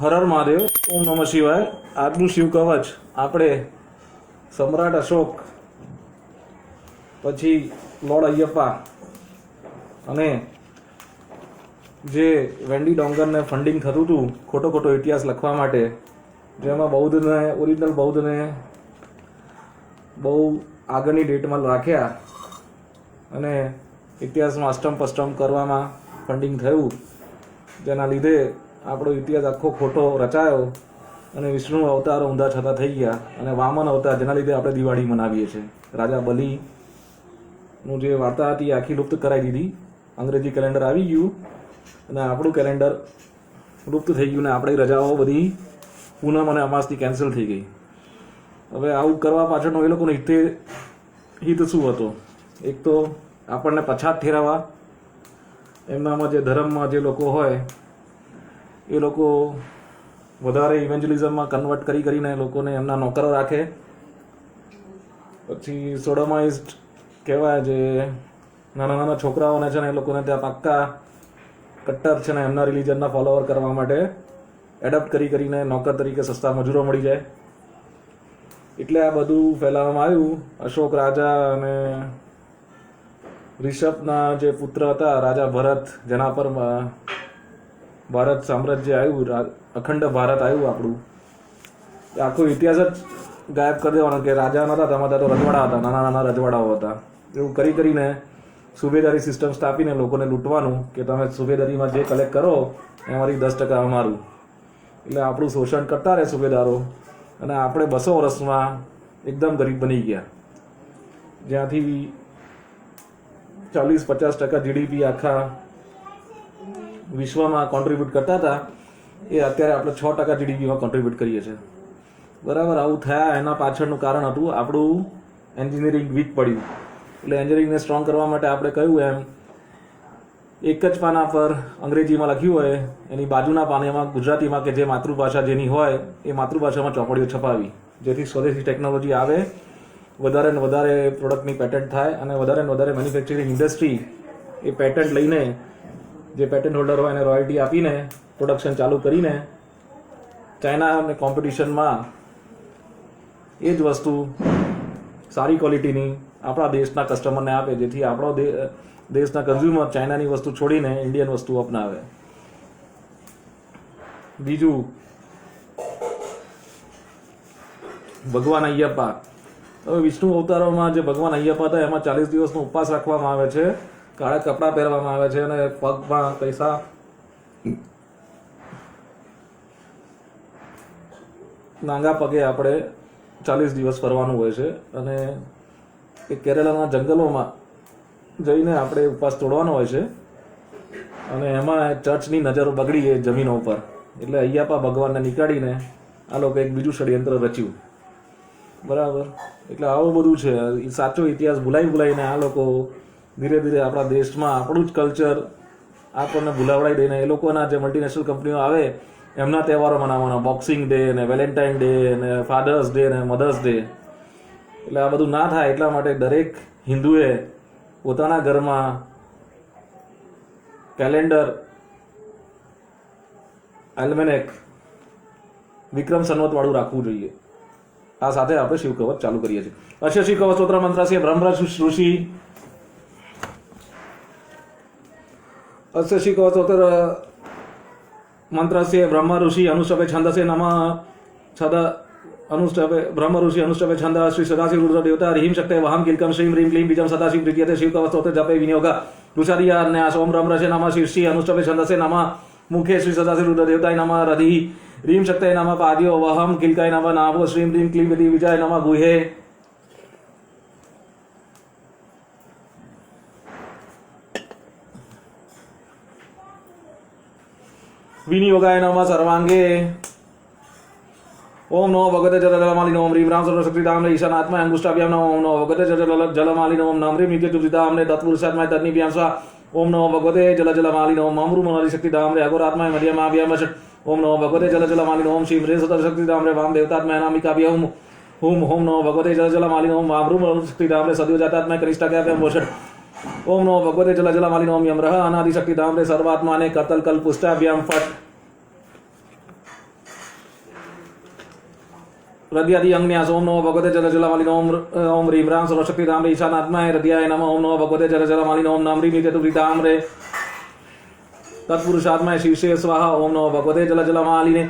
હર હર મહાદેવ, ઓમ નમઃ શિવાય. આજનું શિવ કવચ આપણે સમ્રાટ અશોક, પછી લોર્ડ અય્યપ્પા અને જે વેન્ડી ડોંગરને ફંડિંગ થતું હતું, ખોટો ખોટો ઇતિહાસ લખવા માટે, જેમાં બૌદ્ધને ઓરિજિનલ બૌદ્ધને બહુ આગળની ડેટમાં રાખ્યા અને ઇતિહાસમાં અષ્ટમ પષ્ટમ કરવામાં ફંડિંગ થયું. જેના લીધે આપણો ઇતિહાસ આખો ખોટો રચાયો અને વિષ્ણુ અવતારો ઊંધા છતાં થઈ ગયા અને વામન અવતાર, જેના લીધે આપણે દિવાળી મનાવીએ છીએ. રાજા બલિનું જે વાર્તા હતી આખી લુપ્ત કરાવી દીધી. અંગ્રેજી કેલેન્ડર આવી ગયું અને આપણું કેલેન્ડર લુપ્ત થઈ ગયું ને આપણી રજાઓ બધી પૂનમ અને અમાસથી કેન્સલ થઈ ગઈ. હવે આવું કરવા પાછળનો એ લોકોનો હિતે, હિત શું હતો? એક તો આપણને પછાત ઠેરાવવા એમનામાં જે ધર્મમાં જે લોકો હોય એ લોકો વધારે ઇવેન્જલિઝમમાં કન્વર્ટ કરી કરીને લોકોને એમના નોકરો રાખે. પછી સોડોમાઇઝ કહેવાય જે નાના નાના છોકરાઓને છે ને એ લોકોને ત્યાં પાક્કા કટ્ટર છે ને એમના રિલિજનના ફોલોઅર કરવા માટે એડપ્ટ કરી કરીને નોકર તરીકે સસ્તા મજૂરો મળી જાય. એટલે આ બધું ફેલાવવામાં આવ્યું. અશોક રાજા અને રિષભના જે પુત્ર હતા, રાજા ભરત, જેના પર ભારત સામ્રાજ્ય આવ્યું અખંડ ભારત આવ્યું આપણું. આખો ઇતિહાસ જ ગાયબ કરી દેવાનો કે રાજા નતા તમારા તો રજવાડા હતા, નાના નાના રજવાડાઓ હતા. એવું કરી કરીને સુબેદારી સિસ્ટમ સ્થાપીને લોકોને લૂંટવાનું કે તમે સુબેદારીમાં જે કલેક્ટ કરો એમાંથી દસ ટકા અમારું. એટલે આપણું શોષણ કરતા રહે સુબેદારો અને આપણે બસો વર્ષમાં એકદમ ગરીબ બની ગયા. જ્યાંથી ચાલીસ, પચાસ ટકા જીડીપી આખા વિશ્વમાં કોન્ટ્રીબ્યુટ કરતા હતા, એ અત્યારે આપણે છ ટકા જીડીપીમાં કોન્ટ્રીબ્યુટ કરીએ છીએ. બરાબર, આવું થયા, એના પાછળનું કારણ હતું આપણું એન્જિનિયરિંગ વીક પડ્યું. એટલે એન્જિનિયરિંગને સ્ટ્રોંગ કરવા માટે આપણે કહ્યું એમ, એક જ પાના પર અંગ્રેજીમાં લખ્યું હોય, એની બાજુના પાનામાં ગુજરાતીમાં કે જે માતૃભાષા જેની હોય, એ માતૃભાષામાં ચોપડીઓ છપાવી. જેથી સ્વદેશી ટેકનોલોજી આવે, વધારે ને વધારે પ્રોડક્ટની પેટન્ટ થાય, અને વધારે ને વધારે મેન્યુફેક્ચરિંગ ઇન્ડસ્ટ્રી એ પેટન્ટ લઈને જે પેટન્ટ હોલ્ડર હોય એને રોયલ્ટી આપીને પ્રોડક્શન ચાલુ કરીને ચાઇના અને કોમ્પિટિશનમાં એ જ વસ્તુ સારી ક્વોલિટીની આપણા દેશના કસ્ટમરને આપે, જેથી આપણો દેશના કન્ઝ્યુમર ચાઇનાની વસ્તુ છોડીને ઇન્ડિયન વસ્તુ અપનાવે. બીજું, ભગવાન અય્યપ્પા. હવે વિષ્ણુ અવતારોમાં જે ભગવાન અય્યપ્પા હતા, એમાં ચાલીસ દિવસનો ઉપવાસ રાખવામાં આવે છે. કાળા કપડાં પહેરવામાં આવે છે અને પગમાં પૈસા. નાંગા પગે આપણે ચાલીસ દિવસ ફરવાનું હોય છે અને એ કેરેલાના જંગલોમાં જઈને આપણે ઉપવાસ તોડવાનો હોય છે. અને એમાં ચર્ચની નજરો બગડી એ જમીનો ઉપર. એટલે અય્યાપા ભગવાનને નીકાળીને આ લોકો એક બીજું ષડયંત્ર રચ્યું. બરાબર? એટલે આવું બધું છે. સાચો ઇતિહાસ ભૂલાઈ ભૂલાઈને આ લોકો ધીરે ધીરે આપણા દેશમાં આપણું જ કલ્ચર આપણને ભૂલાવડાઈ દઈને એ લોકોના જે મલ્ટીનેશનલ કંપનીઓ આવે, એમના તહેવારો મનાવવાના. બોક્સિંગ ડે ને વેલેન્ટાઇન ડે ને ફાધર્સ ડે ને મધર્સ ડે એટલે આ બધું ના થાય એટલા માટે દરેક હિન્દુએ પોતાના ઘરમાં કેલેન્ડર એલ્મેનેક વિક્રમ સંવત વાળું રાખવું જોઈએ. આ સાથે આપણે શિવ કવચ ચાલુ કરીએ છીએ. અશ્ય શિવ કવચ સ્તોત્ર મંત્ર છે બ્રહ્મરાજ ઋષિ अस्य मन्त्रस्य ब्रह्मऋषि अनुष्टपे छन्दसे नमः छद अनुष्टपे ब्रह्मऋषि अनुष्टपे छन्द श्री सदाशिव रुद्रदेवता ह्रीं शक्ते वहां किल्कं श्रीं ह्रीं क्लीं बीजं सदाशिव प्रीत्यते शिवकवस्तोत्र जपे विनियोग तुषारियान्यास ॐ रमरसे नमः श्री अनुष्टपे छन्दसे नमः मुखे श्री सदाशिव रुद्रदेवताय नमः रधिः ह्रीं शक्तये नमः पाद्यो वहं किल्काय नमः नाभो श्रीं ह्रीं क्लीं विधि विजय नमः गुहे विनियोगाय नमः सर्वांगे ओम नमो भगवते जलजलमालिन ओम ह्रीं राम सर्वशक्तिदाम्ने ईशानात्मा अंगुष्ठाभ्याम नमो ओम नमो भगवते जल जलमालिन ओम नम ह्रीं नित्यजुजिताम्ने तत्पुरुषात्माय तन्निभ्यां स्वा ओम नमो भगवते जलजलमालिन ओम मम शक्तिदाम्ने अघोरात्माय मध्यमाभ्यां वश ओम नमो भगवते जलजलमालिन ओम श्रीं ह्रीं सतशक्तिदाम्ने वाम देवतात्माय नामिकाभ्यां ओम ओम नमो भगवते जलजलमालिन ओम वाम शक्तिदाम्ने सद्योजातात्माय कनिष्ठाभ्यां वश ओम नमो भगवते जलजलमालिन ओम नमो भगवते जल जल मालिन ओम यम रह अनादि शक्ति धाम रे सर्वात्मा ने कतल कल पुष्टाभ्याम फट हृदय आदि अंगन्यास ओम नमो भगवते जल जल मालिन ओम ओम रीम राम सर्वशक्ति धाम रे ईशान आत्मा है हृदय नम ओम नमो भगवते जल जल मालिन ओम नाम रीम इति तुवृताम रे तत्पुरुषात्मा शिव से स्वाहा ओम नमो भगवते जल जल मालिने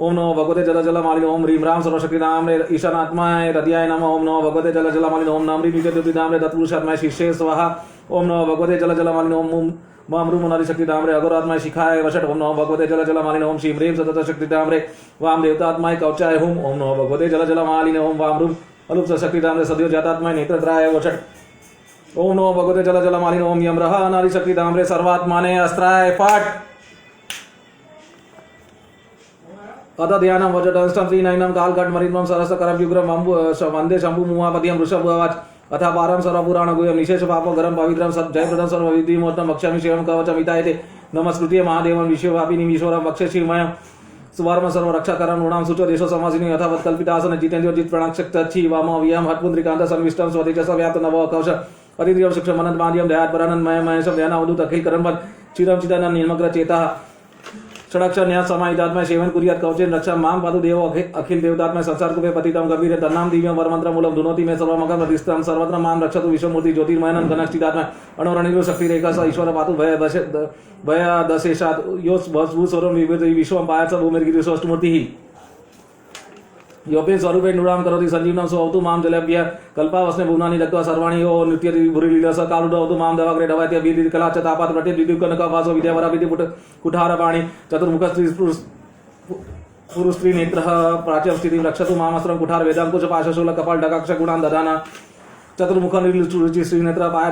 ओम नमो भगवते जल जल मालिन, ओम रीम राम सर्वशक्ति नाम रे ईशान आत्मा हृदयाय नम, ओम नमो भगवते जल जल मालिन, ओम नाम रीम ज्योति नाम रे दत्पुरुषात्माय शिष्य स्वाहा, ओम नमो भगवते जल जल मालिन, ओम वामरूम नारी शक्ति नाम रे अगर आत्मा शिखाय वशट ओम नमो भगवते जल जल मालिन, ओम श्री रीम सतत शक्ति नाम रे वाम देवता आत्मा कवचाय होम ओम नमो भगवते जल जल मालिन, ओम वाम रूम अलुप शक्ति नाम रे सदैव नेत्र त्राय वशट ओम नमो भगवते जल जल मालिन, ओम यम रहा नारी शक्ति नाम रे सर्वात्माने अस्त्राय पाठ ગરમ પવિત્રમ સત જય પ્રદમ સર્વ વિધિ મોત્તમ વક્ષ્યામિ શિવમ કવચમ હિતાયતે નમસ્કૃત્ય મહાદેવમ વિશ્વવ્યાપિની વિશ્વરમ વક્ષેશિમયમ સુવર્મ સર્વ રક્ષાકરમ ઋણામ સુચો દેશો સમાસિની યથાવત કલ્પિતાસન જીતેન્દ્ર જીત પ્રણાક્ષક છી વામ વિયમ હટપુંદ્રિકાંત સંવિષ્ટમ સ્વતેજસ વ્યાપ્ત નવ કૌશ અતિદ્રિયમ શિક્ષમ અનંત માધ્યમ દયાત પરાનંદ મય મહેશમ ધ્યાન અવધૂત અખિલ કરમ ચિરમ ચિદાનંદ નિર્મગ્ર ચેતા ષડક્ષર ન્યાસ સમાહિતાત્મય સેવન કુર્યાત કવચેન રક્ષા મામ પાદુ દેવો અખિ- અખિલ દેવતાત્મય સંસાર કુપે પતિતમ ગંભીરે તન્નામ દિવ્યમ વરમંત્ર મૂલમ ધુનોતિ મે સર્વમગમ પ્રતિષ્ઠમ સર્વત્ર મામ રક્ષતુ વિશ્વમૂર્તિ જ્યોતિર્મયનન ઘનશ્ચિદાત્મય અણોરણિરો શક્તિ રેખા સ ઈશ્વર પાતુ ભય દશે દ- ભય દશેષાત યોસ ભસ યોપે સ્વરૂપે નૃણામ કરોતિ સંજીવનમ સ્વવતુ મામ જલભ્ય કલ્પાવસને ભુવનાની દત્વા સર્વાણી ઓ નૃત્ય ભૂરી લીલા સ કાલુડ અવતુ મામ દવાગ્રે ડવાત્ય બીદી કલા ચ તાપાત પ્રત્યે વિદ્યુત કનક વાસો વિદ્યાવરા વિધિ પુટ કુઠાર પાણી ચતુર્મુખ સ્ત્રી પુરુષ પુરુષ સ્ત્રી નેત્ર પ્રાચ્ય સ્થિતિ રક્ષતુ મામસ્ત્રમ કુઠાર વેદાંકુચ પાશશૂલ કપાલ ડકાક્ષ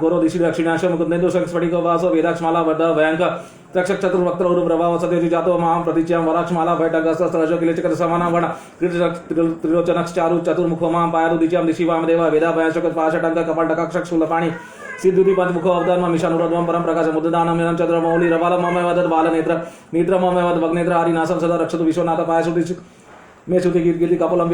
ગોરો દિશી દક્ષિણાશમ કુંદેન્દુ શંખ સ્ફટિકો વાસો વેદાક્ષમાલા વડ ભયંક રક્ષક ચતુર્વક્ત્ર ઉરુ પ્રભાવ સદેજી જાતો મહામ પ્રતિચ્યામ વરાક્ષમાલા ભય ડગસ્ત રજો કિલેચકર સમાના વણ ત્રિલોચનક્ષ ચારુ ચતુર્મુખો મામ પાયરુ દિચ્યામ દિશી વામ દેવા વેદા ભયાશક પાશટંક કપાલ ડકાક્ષક શૂલપાણી સિદ્ધુતિ પંચમુખો અવતારમાં મિશાન ઉરદ્વમ પરમ પ્રકાશ મુદ્દાનમ નિરમ ચંદ્ર મૌલી રવાલ મમય વદ બાલ નેત્ર નેત્ર મમય વદ ભગ્નેત્ર હરિનાસમ સદા રક્ષતુ વિશ્વનાથ પાય સુતિ મે સુતિ ગીત ગીતિ કપલમ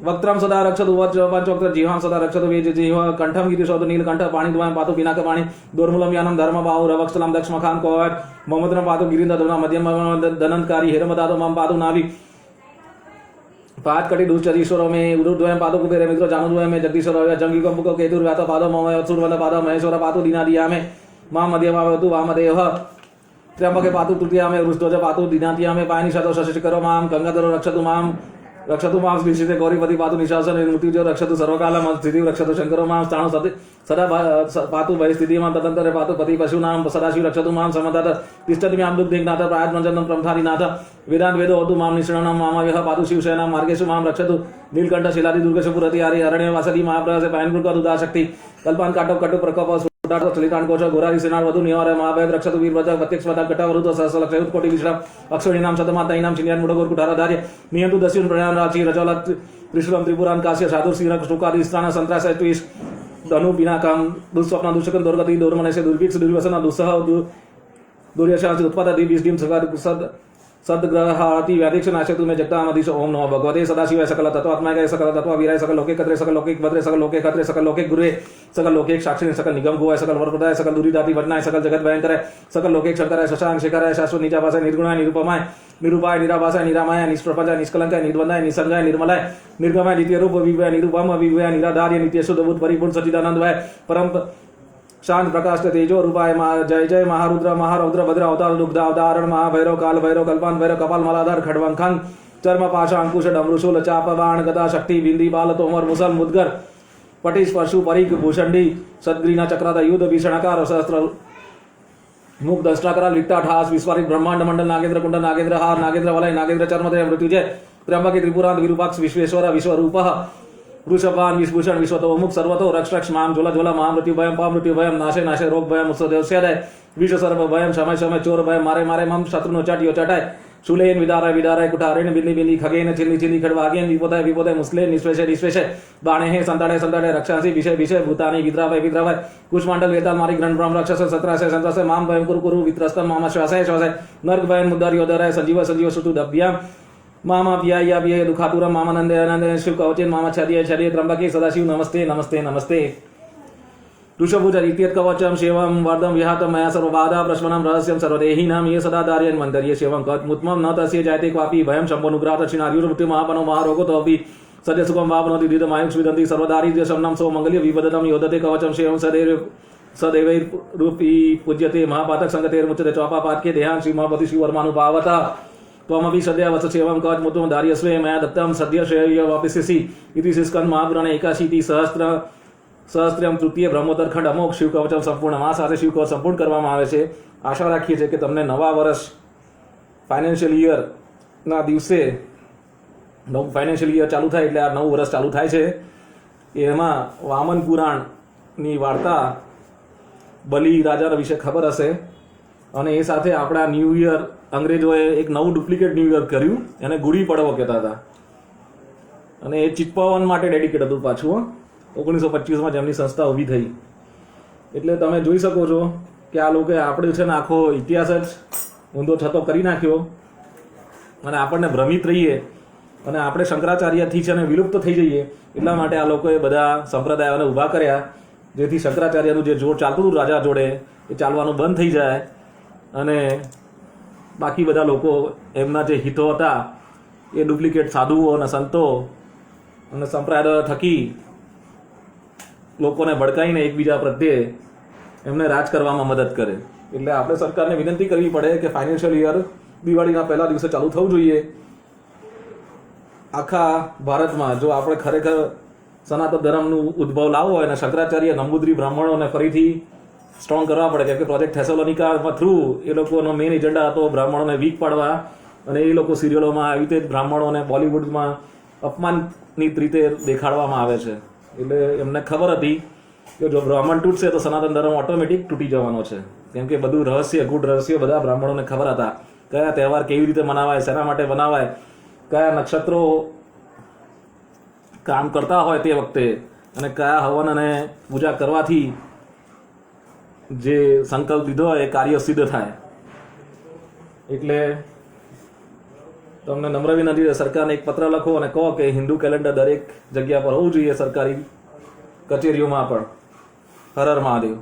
वक्त्रम सदा रक्षतु वचोक्तर जीवां सदा रक्षतु वेज जीव कंठम गिरिशोद नीलकंठ पाणी द्वयं पातु पिनाक पाणी दुर्मूलम यानम धर्म बाहुरवक्षलम दक्षमखान कोवट ममद्रम पातु गिरिंद्रम मध्यम दनंतकारी हिरमदातु मम पातु नाभि पाद कटी दुष्चर ईश्वरो में उरुद्वयं पातु कुबेर मित्र जानुद्वयं में जगदीश्वर जंगी कंपुक केतुर व्यात पादो मम सुरवल पादो महेश्वर पातु दीना दिया में मा मध्यमावतु वामदेव ત્ર્યંબકે પાતુ તૃતીયામે વૃષ્ધોજ પાતુ દિનાતિયામે પાયની સાતો શશિકરો મામ ગંગાધરો રક્ષતુ મામ રક્ષતુ માંસ વિશે ગૌરી બધી પાતુ નિશાસન નિવૃત્તિ જો રક્ષતુ સર્વકાલમાં સ્થિતિ રક્ષતુ શંકરો માંસ તાણુ સાથે સદા પાતુ ભય સ્થિતિમાં તદંતરે પાતુ પતિ પશુ નામ સદાશિવ રક્ષતુ મામ સમતા તિષ્ઠતિ મ્યામ દુગ્ધિક નાથ પ્રાજ મંજનમ પ્રમથારી નાથ વેદાંત વેદો હતું મામ નિષ્ણમ મામાવ્યહ પાતુ શિવસેના માર્ગેશુ મામ રક્ષતુ નીલકંઠ શિલાદી દુર્ગેશ પુરતી હરિ અરણ્ય વાસદી મહાપ્રહસે પાયનપુર કદુદા શક્તિ કલ્પાન કાટો કટુ પ્રકોપ కుటార్థ చలితాన్కోచ ఘోరాది సేనా వధు నివార మహాభయ రక్షతు వీర ప్రజా ప్రత్యక్ష మత ఘట వరుత సహస్ర లక్ష కోటి విశ్రామ అక్షోణినాం శతమాతైనాం చిన్యాన్ ముడగోర్ కుటారాధార్య నియంతు దస్యున్ ప్రయాణ రాచి రజలత్ త్రిశూలం త్రిపురాన్ కాశ్య సాధుర్ శ్రీర కృష్ణుకాది స్థాన సంత్రాస ద్వేష్ ધનુ વિના કામ દુઃસ્વપ્ન દુષ્કન દુર્ગતિ દુર્મનસ્ય દુર્ભીક્ષ દુર્વ્યસન દુસ્સહ દુર્યશાંચ ઉત્પાદતિ બીજ ડીમ સકાર સદ सद्ग्रहाति व्याधिक्ष नाशतु मे जगतामधीश ओम नमः भगवते सदाशिवाय सकल तत्वात्माय सकल तत्व वीराय सकल लोके कत्रे सकल लोके भद्रे सकल लोके खत्रे सकल लोके गुरुवे सकल लोके साक्षी सकल निगम गुवाय सकल वरप्रदाय सकल दुरीदाति वदनाय सकल जगत भयंकर सकल लोके शंकराय शशांक शेखराय शाश्वत निजाभासाय निर्गुणाय निरुपमाय निरूपाय निराभासाय निरामाय निष्प्रपंचाय निष्कलंकाय निर्वंदाय निसंगाय निर्मलाय निर्गमाय नित्य रूप विभय निरूपम विभय निराधार्य नित्य शुद्ध बुद्ध परिपूर्ण सच्चिदानंदमय परम શાંત પ્રકાશ તેજો રૂપાય જય જય મહારુદ્ર મહારૌદ્ર ભદ્ર અવતાર દુગ્ધ અવતારણ મહાભૈરવ કાલ ભૈરવ કલ્પાન ભૈરવ કપાલ મલાધાર ખડવંખંગ ચર્મ પાશા અંકુશ ડમરુશુલ ચાપ બાણ ગદા શક્તિ બિંદી બાલ તોમર મુસલ મુદગર પટી સ્પર્શુ પરીખ ભૂષંડી સદગ્રીના ચક્રાતા યુદ્ધ ભીષણકાર શસ્ત્ર મુખ દષ્ટાકરાલ વિકટા ઠાસ વિસ્વારિત બ્રહ્માંડ મંડળ નાગેન્દ્ર કુંડ નાગેન્દ્ર હાર નાગેન્દ્ર વલય નાગેન્દ્ર ચર્મદય મૃત્યુ મૃત્યુજય ત્ર્યંબકી ત્રિપુરાંત વિરૂપાક્ષ વિશ્વેશ્વર વિશ્વરૂપ વૃષભાન વિભૂષણ વિશ્વતો અમુક સર્વતો રક્ષ રક્ષ મામ જોલા જોલા મામ મૃત્યુ ભયમ પામ મૃત્યુ ભયમ નાશે નાશે રોગ ભયમ ઉત્સદેવ સેદાય વિશ્વ સર્વ ભયમ સમય સમય ચોર ભયમ મારે મારે મમ શત્રુનો ચાટ્યો ચટાય સુલેન વિદારાય વિદારાય કુટારેણ બિલી બિલી ખગેન છિલ્લી છિલ્લી ખડવાગેન વિપોદાય વિપોદાય મુસ્લેન નિશ્વેશે નિશ્વેશે બાણે હે સંતાડે સંતાડે રક્ષાંસી વિષય વિષય ભૂતાની વિદ્રાવાય વિદ્રાવાય કુશમાંડલ વેતાલ મારી ગ્રંથબ્રહ્મ રક્ષસ સત્રાશે સંતાશે મામ ભયમ કુરુ કુરુ વિત્રસ્તમ મામા શ્વાસાય શ્વાસાય નર્ગ ભયમ મુદ્દાર્યોદરાય સંજીવ સજીવ સુતુ દભ્યામ મામા વ્યાય વ્યય દુખાતુરા મામાનંદે અનંદ શિવ કવચેન મામા છદિય છદિય ત્રંબકે સદાશિવ, નમસ્તે નમસ્તે નમસ્તે. ઋષભુજર ઇત્યત કવચમ, શિવમ વર્દમ વિહાત મયા સર્વબાધા પ્રશ્મનમ રહસ્યમ, સર્વદેહિનામ, યે સદા દાર્યન મંતર્ય શિવમ કત મુત્મમ, ન તસ્ય જાયતે ક્વાપી, ભયમ શંભોનુગ્રહ દક્ષિણાર્યુર મૃત્યુ મહાપનો મહારોગો તોપી સત્ય સુખમ વાપનોતિ દીદમાયુક્ષ વિદંતિ સર્વદારિદ્ર્ય, શમનમ સો મંગલ્ય, વિવદતમ, યોદતે, કવચમ, શિવમ, સદૈવ સદૈવૈરૂપી પૂજ્યતે, મહાપાતક, સંગતેર, મુચ્યતે ચોપા પાટકે દેહાન શ્રી, મહાપતિ શિવર્માનુભાવતા त्वमपि सद्य वत्स सेवं कवच मुतुम धार्यस्वे मया दत्तम सद्य श्रेय वापिष्यसि इति स्कंद महापुराण એકાશીથી સહસ્ત્ર સહસ્ત્રમ તૃતીય બ્રહ્મોત્તર ખંડ અમોક શિવ કવચમ સંપૂર્ણ આ સાથે શિવ કવચ સંપૂર્ણ કરવામાં આવે છે આશા રાખીએ છીએ કે તમને નવા વર્ષ ફાઇનાન્શિયલ યરના દિવસે નવું ફાઇનાન્શિયલ યર ચાલુ થાય એટલે આ નવું વર્ષ ચાલુ થાય છે એમાં વામન પુરાણની વાર્તા બલિ રાજા વિશે ખબર હશે અને એ સાથે આપણા ન્યૂ યર અંગ્રેજોએ એક નવું ડુપ્લિકેટ ન્યૂ યર કર્યું. એને ગુડી પડવો કહેતા હતા. અને એ ચિપકાવવા માટે ડેડિકેટ હતું પાછું ઓગણીસો પચીસમાં જેમની સંસ્થા ઊભી થઈ. એટલે તમે જોઈ શકો છો કે આ લોકોએ આપણે છે ને આખો ઇતિહાસ જ ઊંધો છતો કરી નાખ્યો. અને આપણને ભ્રમિત રહીએ. અને આપણે શંકરાચાર્યથી છે ને વિલુપ્ત થઈ જઈએ. એટલા માટે આ લોકોએ બધા સંપ્રદાયોને ઊભા કર્યા. જેથી શંકરાચાર્યનું જે જોર ચાલતું હતું રાજા જોડે, એ ચાલવાનું બંધ થઈ જાય. અને બાકી બધા લોકો એમના જે હિતો હતા, એ ડુપ્લિકેટ સાધુઓ અને સંતો અને સંપ્રદાયો થકી લોકોને ભડકાઈને એકબીજા પ્રત્યે એમને રાજ કરવામાં મદદ કરે. એટલે આપણે સરકારને વિનંતી કરવી પડે કે ફાઇનાન્શિયલ યર દિવાળીના પહેલા દિવસે ચાલુ થવું જોઈએ. આખા ભારતમાં જો આપણે ખરેખર સનાતન ધર્મનું ઉદ્ભવ લાવવો હોય અને શંકરાચાર્ય નમુદ્રી બ્રાહ્મણોને ફરીથી સ્ટ્રોંગ કરવા પડે કેમ કે પ્રોજેક્ટ થેસોલોનિકામાં થ્રુ એ લોકોનો મેઇન એજન્ડા હતો બ્રાહ્મણોને વીક પાડવા અને એ લોકો સિરિયલોમાં આવી રીતે બ્રાહ્મણોને બોલિવૂડમાં અપમાનિત રીતે દેખાડવામાં આવે છે. એટલે એમને ખબર હતી કે જો બ્રાહ્મણ તૂટશે તો સનાતન ધર્મ ઓટોમેટિક તૂટી જવાનો છે. કેમ કે બધું રહસ્ય ગુડ રહસ્ય બધા બ્રાહ્મણોને ખબર હતા. કયા તહેવાર કેવી રીતે મનાવાય, શેના માટે મનાવાય, કયા નક્ષત્રો કામ કરતા હોય તે વખતે અને કયા હવન અને પૂજા કરવાથી જે સંકલ્પ લીધો હોય એ કાર્ય સિદ્ધ થાય. એટલે તમને નમ્ર વિનંતી સરકારને એક પત્ર લખો અને કહો કે હિન્દુ કેલેન્ડર દરેક જગ્યા પર હોવું જોઈએ સરકારી કચેરીઓમાં પણ. હર મહાદેવ.